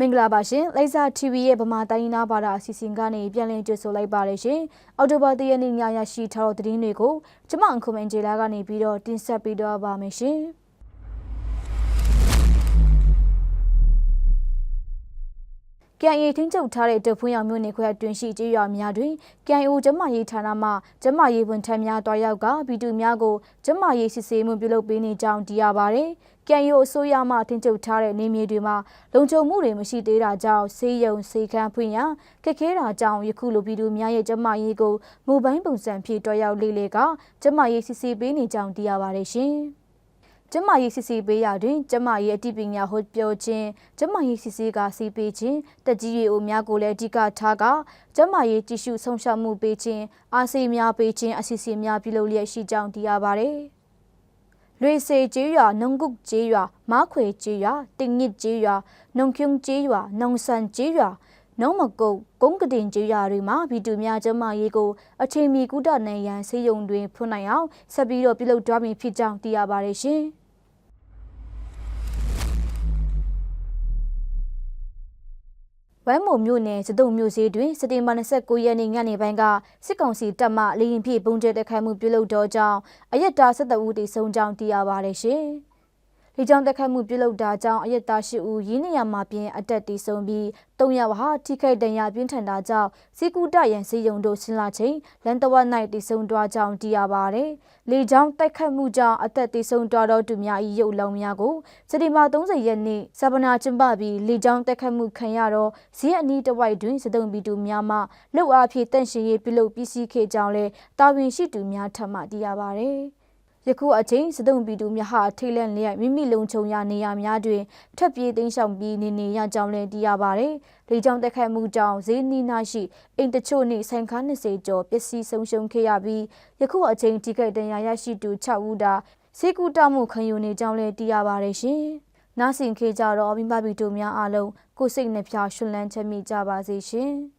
မင်္ဂလာပါရှင်လိဇာ TV ရဲ့ဗမာတိုင်းနာဘာသာအစီအစဉ်ကနေပြန်လည်ကြိုဆိုလိုက်ပါရရှင်အော်တိုဘာတရနေ့ညရရှိထားတဲ့သတင်းတွေကိုကျမအခွန်မန်ဂျေလာကနေပြီးတော့တင်ဆက်ပေးတော့ပါမယ်ရှင် ကျန်ရီထင်းချုပ်ထားတဲ့တဖွင့်ရောင်မြို့နယ်ခွဲအတွင်းရှိကြေးရွာများတွင်ကျန်အိုကျမရေးဌာနမှကျမရေးဝန်ထမ်းများတွားရောက်ကဗီတူများကိုကျမရေးစစ်ဆေးမှုပြုလုပ်ပေးနေကြောင်းသိရပါဗျ။ကျန်ရိုအစိုးရမှထင်းချုပ်ထားတဲ့နေမြေတွေမှာလုံခြုံမှုတွေမရှိသေးတာကြောင့်ဆေးရုံဆေးခန်းဖွင့်ရခက်ခဲတာကြောင့်ယခုလိုဗီတူများရဲ့ကျမရေးကိုမိုဘိုင်းပုံစံဖြည့်တွားရောက်လေးလေးကကျမရေးစစ်ဆေးပေးနေကြောင်းသိရပါတယ်ရှင်။ ကျမရေးစစ်ဆေးပေးရတွင် ကျမရေးအတိပညာဟောပြောခြင်းကျမရေးစစ်ဆေးကစီးပေးခြင်းတက်ကြီးရီအိုများကိုလည်းအဓိကထားကကျမရေးကြည့်ရှုဆုံးရှုံမှုပေးခြင်းအားစိများပေးခြင်းအစီအစဉ်များပြုလုပ်လျက်ရှိကြောင်းသိရပါတယ်။လွေစေကျေးရွာနုံကုတ်ကျေးရွာမားခွေကျေးရွာတင်ညစ်ကျေးရွာနုံကျုံကျေးရွာနုံဆန်ကျေးရွာ နုံမကုတ်ကုန်းကတင်ကျေးရွာတွေမှာဗီတူများကျမရေးကိုအချိန်မီကုဒနိုင်ရန်ဆေးရုံတွင်ဖွင့်နိုင်အောင်ဆက်ပြီးတော့ပြုလုပ်သွားမည်ဖြစ်ကြောင်းသိရပါတယ်ရှင်။ဝမ်းမုံမြို့နယ်စတုံမြို့ဈေးတွင်စက်တင်ဘာ29ရက်နေ့ညနေပိုင်းကစစ်ကောင်စီတပ်မှလေရင်ဖြည့်ပုံကျဲတက်ခိုင်မှုပြုလုပ်တော့ကြောင်းအရက်တာ17ဦးတည်ဆုံကြောင်းသိရပါတယ်ရှင်။ လေကြောင်းတက်ခတ်မှုပြုလုပ်တာကြောင့်အရက်သားရှိဦးရင်းနေရမှာပြင်အတက်တီဆုံးပြီး၃ရက်ဟာထိခိုက်ဒဏ်ရာပြင်းထန်တာကြောင့်စီကူတရန်စီယုံတို့ဆင်းလာချိန်လန်တဝက်၌တီဆုံးတွားကြောင်းသိရပါတယ်။လေကြောင်းတိုက်ခတ်မှုကြောင့်အသက်တီဆုံးတွားတော့သူများ၏ရုပ်လောင်များကိုစက်တင်ဘာ30ရက်နေ့စပနာကျင်းပပြီးလေကြောင်းတိုက်ခတ်မှုခံရတော့ဈေးအနီးတစ်ဝိုက်တွင်စတုံပီတူများမှလှုပ်အားဖြင့်တန့်ရှင်ရေးပြုလုပ်ပြီးစီးခဲ့ကြောင်းလဲတာဝန်ရှိသူများထပ်မသိရပါတယ်။ ယခုအချိန်စတုံပီတူမြဟာထိလန့်လျက်မိမိလုံခြုံရာနေရာများတွင်ထပ်ပြေးသိမ်းဆောင်ပြီးနေနေရကြောင်းလည်းသိရပါတယ်။လေကြောင်းတက်ခတ်မှုကြောင့်ဈေးနီးနားရှိအိမ်တချို့နှင့်ဆိုင်ခါ20ကျော်ပစ္စည်းဆုံးရှုံးခဲ့ရပြီးယခုအချိန်ထိခိုက်ဒဏ်ရာရရှိသူ6ဦးသာစေကူတမှုခံယူနေကြောင်းလည်းသိရပါတယ်ရှင်။နားဆင်ခေကြတော့မိဘဗီတိုများအားလုံးကိုစိတ်နှဖျားရှင်လန်းချမ်းမြေ့ကြပါစေရှင်။